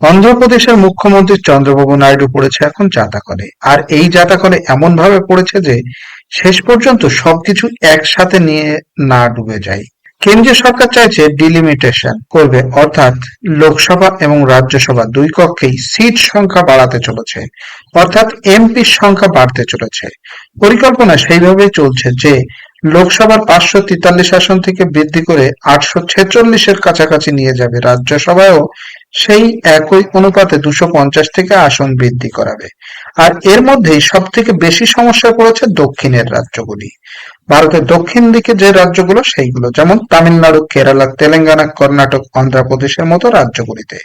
অন্ধ্রপ্রদেশের মুখ্যমন্ত্রী চন্দ্রবাবু নাইডু পড়েছে এখন জাতাকলে। আর এই জাতাকলে এমন ভাবে পড়েছে যে, শেষ পর্যন্ত সবকিছু একসাথে নিয়ে না ডুবে যায়। কেন্দ্রীয় সরকার চাইছে ডিলিমিটেশন করবে, অর্থাৎ লোকসভা এবং রাজ্যসভা দুই কক্ষেই সিট সংখ্যা বাড়াতে চলেছে, অর্থাৎ এমপির সংখ্যা বাড়তে চলেছে। পরিকল্পনা সেইভাবেই চলছে যে লোকসভার পাঁচশো তেতাল্লিশ আসন থেকে বৃদ্ধি করে আটশো ছেচল্লিশের কাছাকাছি নিয়ে যাবে রাজ্যসভায়ও সেই একই অনুপাতে দুশো পঞ্চাশ থেকে আসন বৃদ্ধি করাবে। আর এর মধ্যেই সব থেকে বেশি সমস্যা পড়েছে দক্ষিণের রাজ্যগুলি। ভারতের দক্ষিণ দিকে যে রাজ্যগুলো, সেইগুলো। যেমন তামিলনাড়ু, কেরালা, তেলেঙ্গানা, কর্ণাটক, অন্ধ্রপ্রদেশের মতো রাজ্যগুলিতে।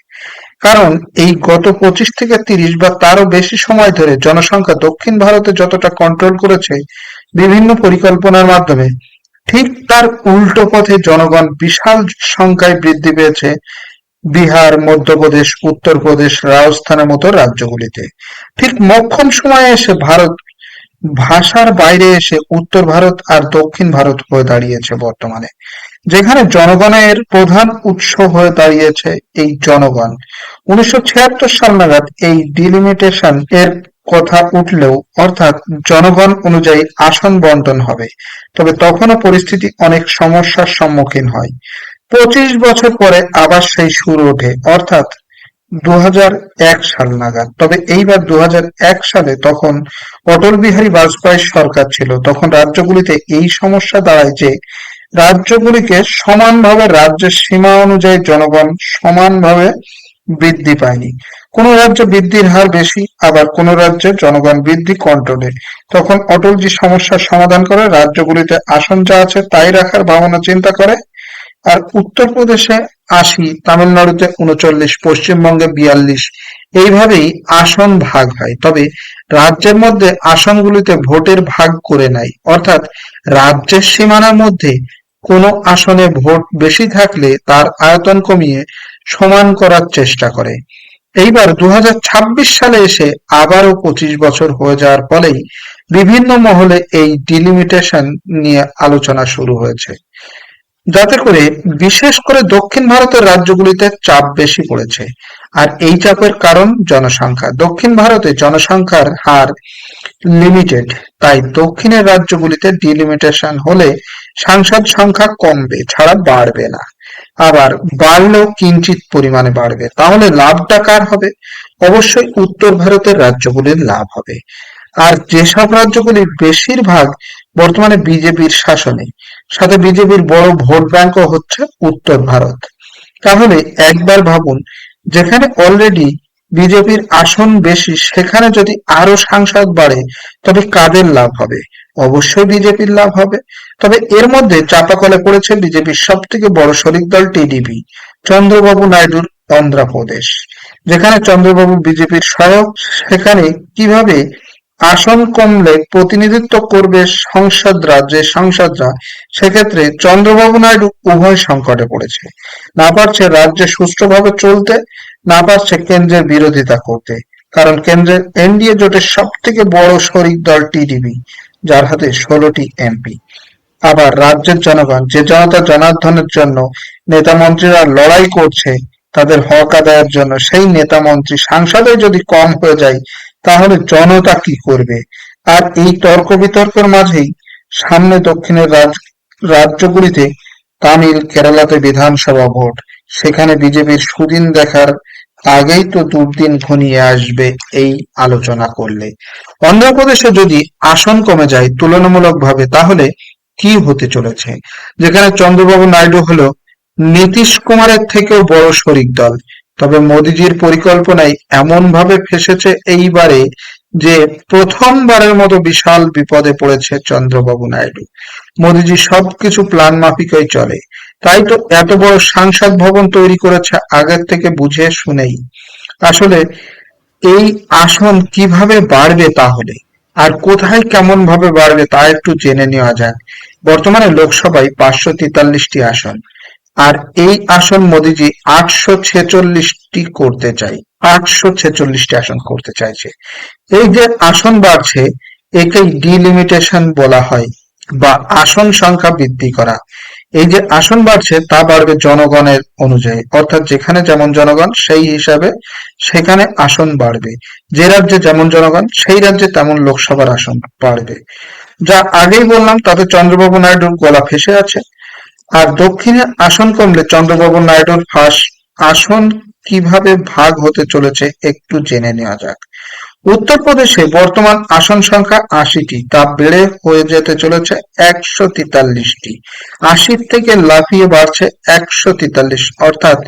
কারণ এই গত পঁচিশ থেকে তিরিশ বা তারও বেশি সময় ধরে জনসংখ্যা দক্ষিণ ভারতে যতটা কন্ট্রোল করেছে, বিভিন্ন পরিকল্পনার মাধ্যমে, ঠিক তার উল্টো পথে জনগণ বিশাল সংখ্যায় বৃদ্ধি পেয়েছে বিহার, মধ্যপ্রদেশ, উত্তরপ্রদেশ, রাজস্থানের মতো রাজ্যগুলিতে। ঠিক মক্ষম সময়ে এসে ভারত ভাষার বাইরে এসে উত্তর ভারত আর দক্ষিণ ভারত হয়ে দাঁড়িয়েছে বর্তমানে। যেখানে জনগণের প্রধান উৎস হয়ে দাঁড়িয়েছে এই জনগণ। উনিশশো ছিয়াত্তর সাল নাগাদ এই ডিলিমিটেশন এর কথা উঠলেও অর্থাৎ জনগণ অনুযায়ী আসন বন্টন হবে। তবে তখনও পরিস্থিতি অনেক সমস্যার সম্মুখীন হয়। পঁচিশ বছর পরে আবার সেই সুর ওঠে। অর্থাৎ দু হাজার এক সাল নাগাদ। তবে এইবার দুহাজার এক সালে তখন অটল বিহারী বাজপেয়ীর সরকার ছিল। তখন রাজ্যগুলিতে এই সমস্যা দাঁড়ায় যে, রাজ্যগুলিকে সমানভাবে রাজ্যের সীমা অনুযায়ী জনগণ সমানভাবে বৃদ্ধি পায়নি। কোন রাজ্যে বৃদ্ধির হার বেশি, আবার কোন রাজ্যে জনগণ বৃদ্ধি কন্ট্রোলে। তখন অটলজি সমস্যার সমাধান করে রাজ্যগুলিতে আসন যা আছে তাই রাখার ভাবনা চিন্তা করে, আর উত্তরপ্রদেশে আশি তামিলনাড়ুতে উনচল্লিশ, পশ্চিমবঙ্গে বিয়াল্লিশ। এইভাবেই আসন ভাগ হয়। তবে রাজ্যের মধ্যে আসনগুলিতে ভোটের ভাগ করে নেয়। অর্থাৎ রাজ্যের সীমানার মধ্যে কোনো আসনে ভোট বেশি থাকলে তার আয়তন কমিয়ে সমান করার চেষ্টা করে। এইবার দু হাজার ছাব্বিশ সালে এসে আবারও পঁচিশ বছর হয়ে যাওয়ার ফলেই বিভিন্ন মহলে এই ডিলিমিটেশন নিয়ে আলোচনা শুরু হয়েছে। যাতে করে বিশেষ করে দক্ষিণ ভারতের রাজ্যগুলিতে চাপ বেশি পড়েছে। আর এই চাপের কারণ জনসংখ্যা। দক্ষিণ ভারতে জনসংখ্যার হার লিমিটেড তাই দক্ষিণের রাজ্যগুলিতে ডিলিমিটেশন হলে সাংসদ সংখ্যা কমবে, ছাড়া বাড়বে না। আবার বাড়লেও কিঞ্চিত পরিমাণে বাড়বে। তাহলে লাভটা কার হবে? অবশ্যই উত্তর ভারতের রাজ্যগুলির লাভ হবে। আর যেসব রাজ্যগুলি বেশিরভাগ বর্তমানে বিজেপির শাসনে সাথে বিজেপির বড় ভোট ব্যাংকও হচ্ছে উত্তর ভারত। তাহলে একবার ভাবুন, যেখানে অলরেডি বিজেপির আসন বেশি, সেখানে যদি আরও সাংসদ বাড়ে, তবে কাদের লাভ হবে? অবশ্যই বিজেপির লাভ হবে। তবে এর মধ্যে চাপাকলে পড়েছে বিজেপির সব থেকে বড় শরিক দল টিডিপি, চন্দ্রবাবু নাইডুর অন্ধ্রপ্রদেশ। যেখানে চন্দ্রবাবু বিজেপির সহায়ক, সেখানে কীভাবে আসন কমলে প্রতিনিধিত্ব করবে সংসদরা, যে সংসদরা, সেক্ষেত্রে চন্দ্রবাবু নাইডু উভয় সংকটে পড়েছে। না পারছে রাজ্যে সুষ্ঠুভাবে চলতে, না পারছে কেন্দ্রের বিরোধিতা করতে। কারণ কেন্দ্রের এনডিএ জোটের সব থেকে বড় শরিক দল টিডিপি, যার হাতে ষোলোটি এমপি। আবার রাজ্যের জনগণ, যে জনতা জনার্দনের জন্য নেতা মন্ত্রীরা লড়াই করছে, তাদের হক আদায়ের জন্য সেই নেতা মন্ত্রী সাংসদে যদি কম হয়ে যায় তাহলে জনতা কি করবে? আর এই তর্ক বিতর্কের মাঝেই সামনে দক্ষিণের রাজ্যগুলিতে তামিল কেরালাতে বিধানসভা ভোট। সেখানে বিজেপির সুদিন দেখার আগেই তো দুর্দিন ঘনিয়ে আসবে এই আলোচনা করলে। অন্ধ্রপ্রদেশে যদি আসন কমে যায় তুলনামূলকভাবে, তাহলে কি হতে চলেছে? যেখানে চন্দ্রবাবু নাইডু হলো নীতিশ কুমারের থেকেও বড় শরিক দল। তবে মোদিজির পরিকল্পনায় এমন ভাবে ফেসেছে এইবারে যে প্রথমবারের মতো বিশাল বিপদে পড়েছে চন্দ্রবাবু নাইডু। মোদিজি সবকিছু প্ল্যান মাফিকই চলে। তাই তো এত বড় সাংসদ ভবন তৈরি করেছে আগের থেকে বুঝে শুনেই। আসলে এই আসন কীভাবে বাড়বে তাহলে? আর কোথায় কেমন ভাবে বাড়বে তা একটু জেনে নেওয়া যাক। বর্তমানে লোকসভায় পাঁচশো তেতাল্লিশটি আসন। আর এই আসন মোদিজি আটশো ছেচল্লিশটি করতে চাই আটশো ছেচল্লিশটি আসন করতে চাইছে। এই যে আসন বাড়ছে, একেই ডিলিমিটেশন বলা হয়, বা আসন সংখ্যা বৃদ্ধি করা। এই যে আসন বাড়ছে, তা বাড়বে জনগণের অনুযায়ী। অর্থাৎ যেখানে যেমন জনগণ, সেই হিসাবে সেখানে আসন বাড়বে। যে রাজ্যে যেমন জনগণ, সেই রাজ্যে তেমন লোকসভার আসন বাড়বে। যা আগেই বললাম, তাতে চন্দ্রবাবু নাইডুর গলা ফেসে আছে। আর দক্ষিণে আসন কমলে চন্দ্রবাবু নাইডুর ফাঁস। আসন কীভাবে ভাগ হতে চলেছে একটু জেনে নেওয়া যাক। উত্তরপ্রদেশে বর্তমান আসন সংখ্যা আশিটি, তা বেড়ে হয়ে যেতে চলেছে একশো তেতাল্লিশটি। আশির থেকে লাফিয়ে বাড়ছে একশো তেতাল্লিশ, অর্থাৎ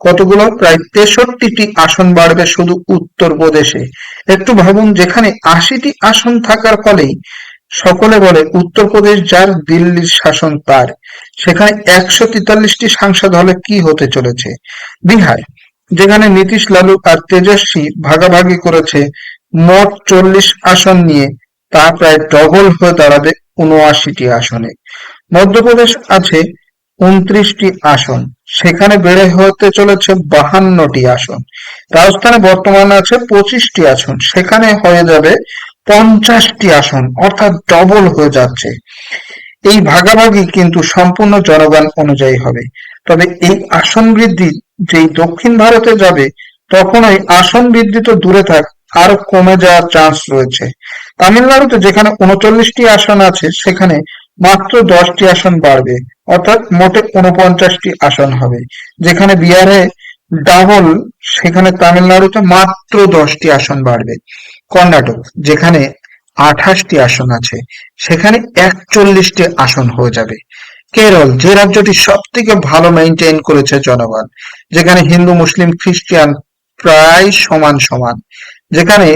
কতগুলো? প্রায় তেষট্টিটি আসন বাড়বে শুধু উত্তরপ্রদেশে। একটু ভাবুন, যেখানে আশিটি আসন থাকার ফলেই সকলে বলে, উত্তরপ্রদেশ যার দিল্লির শাসন তার। সেখানে একশো তেতাল্লিশটি সাংসদ হলে কি হতে চলেছে? বিহার, যেখানে নীতিশ লালু আর তেজস্বী ভাগাভাগি করেছে, মোট চল্লিশ আসন নিয়ে তা প্রায় ডবল হয়ে দাঁড়াবে উনআশিটি আসনে। মধ্যপ্রদেশ আছে উনত্রিশটি আসন, সেখানে বেড়ে হতে চলেছে বাহান্নটি আসন। রাজস্থানে বর্তমানে আছে পঁচিশটি আসন, সেখানে হয়ে যাবে পঞ্চাশটি আসন, অর্থাৎ ডবল হয়ে যাচ্ছে। এই ভাগাভাগি কিন্তু সম্পূর্ণ জনগণ অনুযায়ী হবে। তবে এই আসন বৃদ্ধি যেই দক্ষিণ ভারতে যাবে তখন ওই আসন বৃদ্ধি তো দূরে থাক আরও কমে যাওয়ার চান্স রয়েছে। তামিলনাড়ুতে যেখানে উনচল্লিশটি আসন আছে, সেখানে মাত্র দশটি আসন বাড়বে, অর্থাৎ মোটে উনপঞ্চাশটি আসন হবে। যেখানে বিহারে ডাবল সেখানে তামিলনাড়ুতে মাত্র দশটি আসন বাড়বে। কর্ণাটক, যেখানে আঠাশটি আসন আছে, সেখানে একচল্লিশটি আসন হয়ে যাবে। কেরল, যে রাজ্যটি সব থেকে ভালো মেনটেন করেছে জনগণ, যেখানে হিন্দু, মুসলিম, খ্রিস্টান প্রায় সমান সমান, যেখানে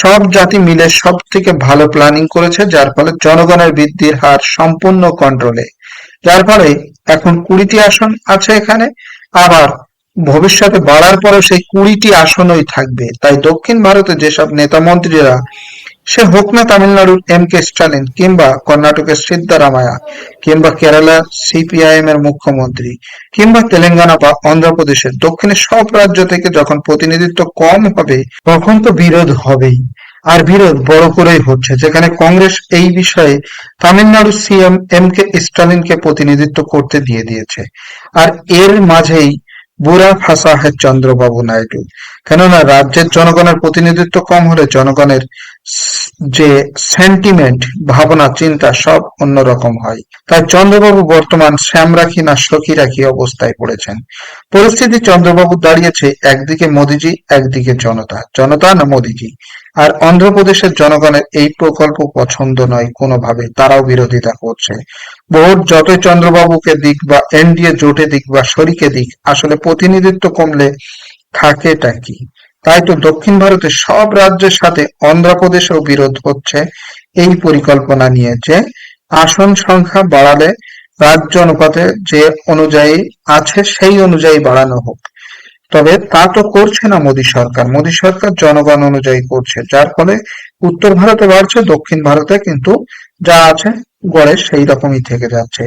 সব জাতি মিলে সব থেকে ভালো প্ল্যানিং করেছে, যার ফলে জনগণের বৃদ্ধির হার সম্পূর্ণ কন্ট্রোলে যার ফলে এখন কুড়িটি আসন আছে এখানে, আবার ভবিষ্যতে বাড়ার পরেও সেই কুড়িটি আসনই থাকবে। তাই দক্ষিণ ভারতে যেসব নেতা মন্ত্রীরা, সে হোক না তামিলনাড়ুর এম কে স্টালিন কিংবা কর্ণাটকের সিদ্ধারামায়া কিংবা কেরালার সিপিআইএম এর মুখ্যমন্ত্রী কিংবা তেলেঙ্গানা বা অন্ধ্রপ্রদেশের দক্ষিণের সব রাজ্য থেকে যখন প্রতিনিধিত্ব কম হবে, তখন তো বিরোধ হবেই। আর বিরোধ বড় করেই হচ্ছে, যেখানে কংগ্রেস এই বিষয়ে তামিলনাড়ু সিএম এম কে স্টালিনকে প্রতিনিধিত্ব করতে দিয়ে দিয়েছে। আর এর মাঝেই বুড়া ফাঁসা হয় চন্দ্রবাবু নাইডু। কেননা রাজ্যের জনগণের প্রতিনিধিত্ব কম হলে জনগণের যে সেন্টিমেন্ট ভাবনা, চিন্তা সব অন্যরকম হয়। তাই চন্দ্রবাবু বর্তমান শ্যাম রাখি না সখী রাখি অবস্থায় পড়েছেন। পরিস্থিতি চন্দ্রবাবু দাঁড়িয়েছে একদিকে মোদিজি, একদিকে জনতা। জনতা না মোদিজি? আর অন্ধ্রপ্রদেশের জনগণের এই প্রকল্প পছন্দ নয় কোনোভাবে, তারাও বিরোধিতা করছে। ভোট যতই চন্দ্রবাবুকে দিক বা এনডিএ জোটে দিক বা শরিকে দিক, আসলে প্রতিনিধিত্ব কমলে থাকেটা কি? তাই তো দক্ষিণ ভারতের সব রাজ্যের সাথে অন্ধ্রপ্রদেশেও বিরোধ হচ্ছে এই পরিকল্পনা নিয়ে যে আসন সংখ্যা বাড়ালে রাজ্য অনুপাতে যে অনুযায়ী আছে সেই অনুযায়ী বাড়ানো হোক। তবে তা তো করছে না মোদী সরকার। মোদী সরকার জনগণ অনুযায়ী করছে, যার ফলে উত্তর ভারতে বাড়ছে, দক্ষিণ ভারতে কিন্তু যা আছে, গড়ে সেই রকমই থেকে যাচ্ছে।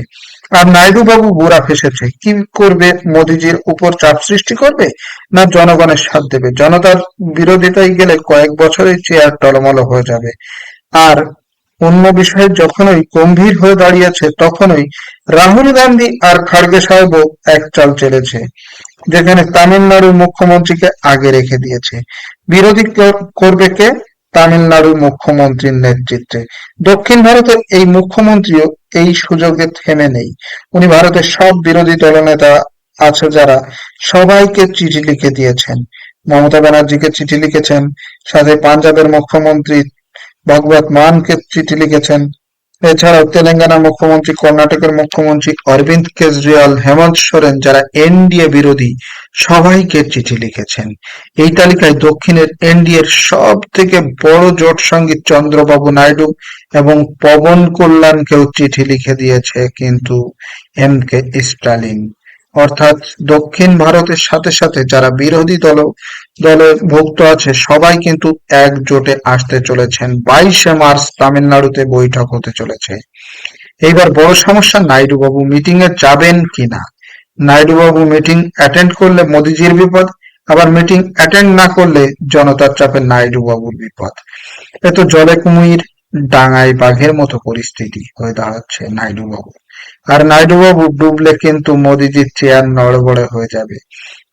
আর নাইডু বাবু বুড়া ফেসেছে, কি করবে মোদিজির উপর চাপ সৃষ্টি করবে? না জনগণের সাথ দেবে? জনতার বিরোধিতায় গেলে কয়েক বছরেই চেয়ার টলমল হয়ে যাবে। আর অন্য বিষয়ে যখনই গম্ভীর হয়ে দাঁড়িয়েছে, তখনই রাহুল গান্ধী আর খাড়গে সাহেবও এক চাল চলেছে, যেখানে তামিলনাড়ুর মুখ্যমন্ত্রীকে আগে রেখে দিয়েছে। বিরোধী করবে কে? তামিলনাড়ুর মুখ্যমন্ত্রীর নেতৃত্বে। দক্ষিণ ভারতের এই মুখ্যমন্ত্রীও এই সুযোগে থেমে নেই। উনি ভারতের সব বিরোধী দলনেতা আছে যারা সবাইকে চিঠি লিখে দিয়েছেন। মমতা ব্যানার্জিকে চিঠি লিখেছেন, সাথে পাঞ্জাবের মুখ্যমন্ত্রী ভগবত মানকে চিঠি লিখেছেন এছাড়াও তেলেঙ্গানার মুখ্যমন্ত্রী, কর্ণাটকের মুখ্যমন্ত্রী অরবিন্দ কেজরিওয়াল, হেমন্ত সোরেন যারা এনডিএ বিরোধী সবাইকে চিঠি লিখেছেন। এই তালিকায় দক্ষিণের এনডিএর সব থেকে বড় জোট সঙ্গী চন্দ্রবাবু নাইডু এবং পবন কল্যাণকেও চিঠি লিখে দিয়েছে কিন্তু এম কে স্টালিন। অর্থাৎ দক্ষিণ ভারতের সাথে সাথে যারা বিরোধী দল দলের ভুক্ত আছে, সবাই কিন্তু একজোটে আসতে চলেছেন। বাইশে মার্চ তামিলনাড়ুতে বৈঠক হতে চলেছে। এইবার বড় সমস্যা নাইডু বাবু মিটিং এ যাবেন কিনা? নাইডু বাবু মিটিং অ্যাটেন্ড করলে মোদিজির বিপদ, আবার মিটিং অ্যাটেন্ড না করলে জনতার চাপে নাইডু বাবুর বিপদ। এত জলে কুমির ডাঙায় বাঘের মতো পরিস্থিতি হয়ে দাঁড়াচ্ছে নাইডু বাবু আর নাইডুবাবু ডুবলে কিন্তু মোদিজির চেয়ার নড়বড়ে হয়ে যাবে।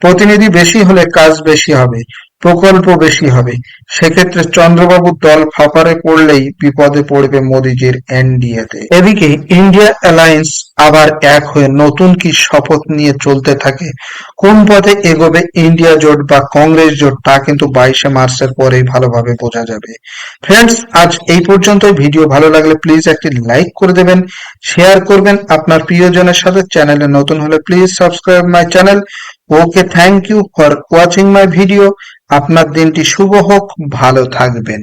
প্রতিনিধি বেশি হলে কাজ বেশি হবে, প্রকল্প বেশি হবে। সেক্ষেত্রে চন্দ্রবাবুর দল ফাঁপারে পড়লেই বিপদে পড়বে মোদিজির এনডিএতে। এদিকে ইন্ডিয়া অ্যালায়েন্স আবার এক হয়ে নতুন কি শপথ নিয়ে চলতে থাকে, কোন পথে এগোবে ইন্ডিয়া জোট বা কংগ্রেস জোট, তা কিন্তু বাইশে মার্চের পরেই ভালোভাবে বোঝা যাবে। ফ্রেন্ডস, আজ এই পর্যন্ত ভিডিও ভালো লাগলে প্লিজ একটি লাইক করে দেবেন, শেয়ার করবেন। আপনার প্রিয়জনের সাথে চ্যানেলে নতুন হলে please subscribe my channel. Okay thank you for watching my video. আপনার দিনটি শুভ হোক ভালো থাকবেন।